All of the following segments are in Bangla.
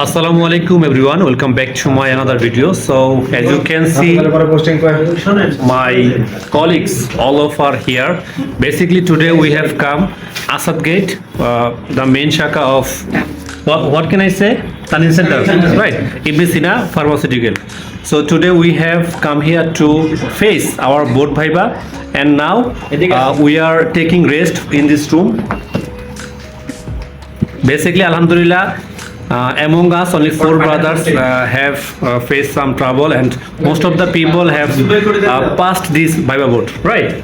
Assalamu alaikum everyone welcome back to my another video so as you can see my colleagues all of are here basically today we have come Asad Gate uh, the main shaka of what, what can I say Tanin Center right Ibn Sina pharmaceutical so today we have come here to face our board bhaiba and now uh, we are taking rest in this room basically alhamdulillah uh, among us only four brothers uh, have uh, faced some trouble and most of the people have uh, passed this Bible board. Right.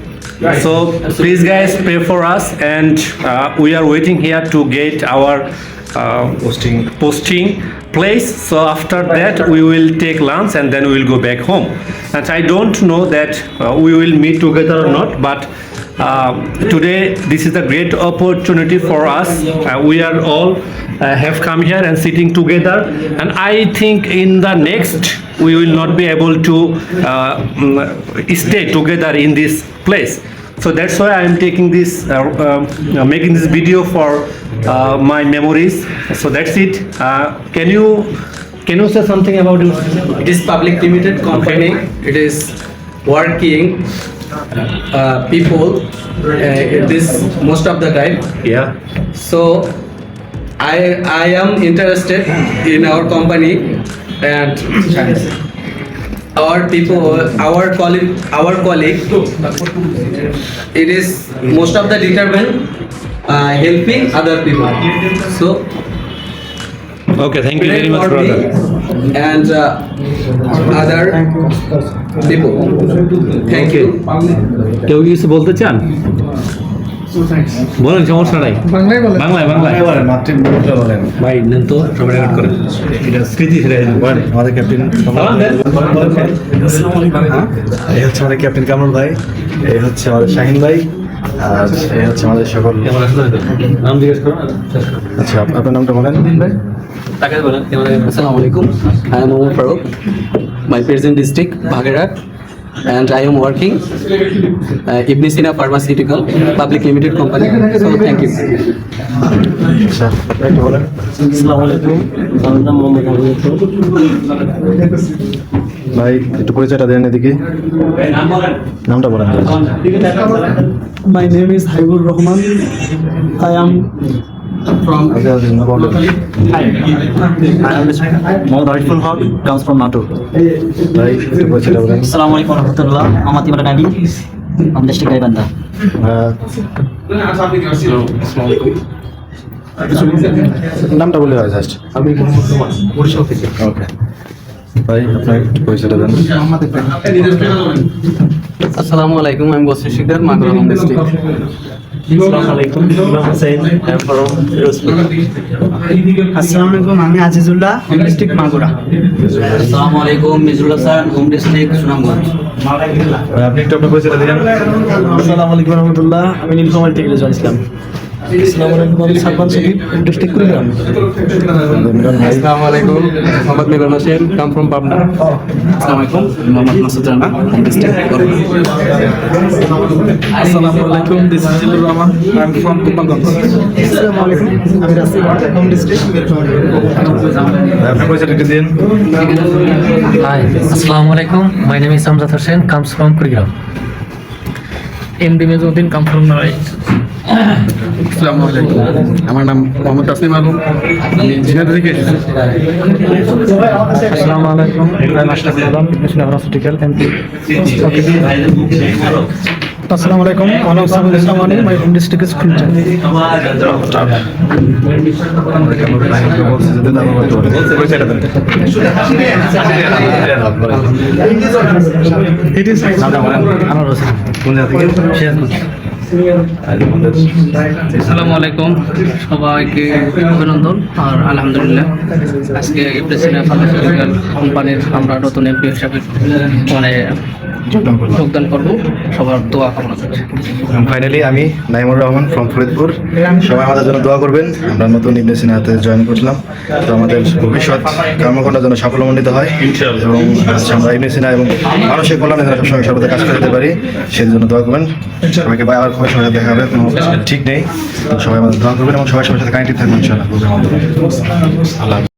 So please guys pray for us and uh, we are waiting here to get our uh, posting. posting place. So after that we will take lunch and then we will go back home. And i don't know that uh, we will meet together or not but uh, today this is a great opportunity for us. Uh, we are all uh, have come here and sitting together. And i think in the next we will not be able to uh, mm, stay together in this place. So that's why i am taking this uh, um, uh, making this video for uh, my memories. So that's it. Uh, can you can you say something about it It is public limited company. It is working uh, people uh, this most of the time. yeah. So I I am interested in our company and our people our colleague our colleague. It is most of the determined uh, helping other people. So okay thank you very much brother. and uh, other people. Thank you. কেউ কিছু বলতে চান? বলেন সমস্যা নাই। বাংলায় বলে বাংলায় বাংলায়। বলেন ভাই নেন তো সবাই রেকর্ড করেন। এটা স্মৃতি ফিরে বলেন। আমাদের ক্যাপ্টেন এই হচ্ছে আমাদের ক্যাপ্টেন কামরুল ভাই। এই হচ্ছে আমাদের শাহিন ভাই। এই হচ্ছে আমাদের সকল নাম জিজ্ঞেস করো আচ্ছা আপ- আপনার নামটা বলেন ভাই am Omar Farooq, my present district, Bhagarat, and I am working uh, Ibn Sina Pharmaceutical Public Limited Company. So thank you. আচ্ছা একটু বলেন ভাই একটু পরিচয়টা দেন এদিকে। নামটা বলেন। আমার তিমারা নাবি আমাদের ডিস্ট্রিক্ট গাইবান্ধা। আহ, নামটা বলে হয় জাস্ট আমি বরিশাল থেকে ওকে ভাই আপনার একটু পরিচয়টা দেন। আসসালামু আলাইকুম আমি বসির শিকদার মাগুরা ডিস্ট্রিক্ট। আসসালামু আলাইকুম আমি আজিজুল্লাহ ডিস্ট্রিক্ট মাগুরা। আসসালামু আলাইকুম মিজরুল হাসান হোম ডিস্ট্রিক্ট সুনামগঞ্জ। ভাই, আপনি একটু আপনার পরিচয়টা দিন। আসসালামু আলাইকুম রহমতুল্লাহ আমি নীলফামারী থেকে ইসলাম। আসসালামু আলাইকুম আমি সালমান শরীফ ডিস্ট্রিক্ট কুড়িগ্রাম মিলন ভাই আসসালামু আলাইকুম মোহাম্মদ মিলন হোসেন কাম ফ্রম পাবনা আসসালামু আলাইকুম মোহাম্মদ মাসুদ রানা হোম ডিস্ট্রিক্ট আসসালামু আলাইকুম this is Zillur Rahman I am from আসসালামু আলাইকুম আমি Rasil district. MD Mezuddin come from Narail আসসালামু আলাইকুম। আমার নাম মোহাম্মদ তাসলিম আলম। আমি ঝিনাইদহ থেকে এসেছি। আসসালামু আলাইকুম। আমি Ashraful Alam national pharmaceutical MP আসসালামু আলাইকুম। আমার নাম Islam Ali my home district is Khulna it is নামটা হোসেন কোন জায়গা থেকে? আমাদের আসসালামু আলাইকুম। সবাইকে অভিনন্দন আর আলহামদুলিল্লাহ। আজকে কোম্পানির আমরা নতুন এমপি হিসাবে মানে যোগদান করব। সবার দোয়া কামনা করছি। ফাইনালি আমি নাইমুর রহমান ফ্রম ফরিদপুর। সবাই আমাদের জন্য দোয়া করবেন। আমরা নতুন ইবনে সিনাতে জয়েন করছিলাম। তো আমাদের ভবিষ্যৎ কর্মকাণ্ডের জন্য সাফল্যমণ্ডিত হয়। এবং আমরা ইবনে সিনা এবং মানুষের কল্যাণে যেন সবসময় সর্বদা কাজ করতে পারি। সেই জন্য দোয়া করবেন। সবাইকে বাই আবার সবার সাথে দেখা হবে কোনো ঠিক নেই। তো সবাই আমাদের দোয়া করবেন এবং সবাই সবার সাথে কানেক্টেড থাকবেন ইনশাআল্লাহ। আল্লাহ।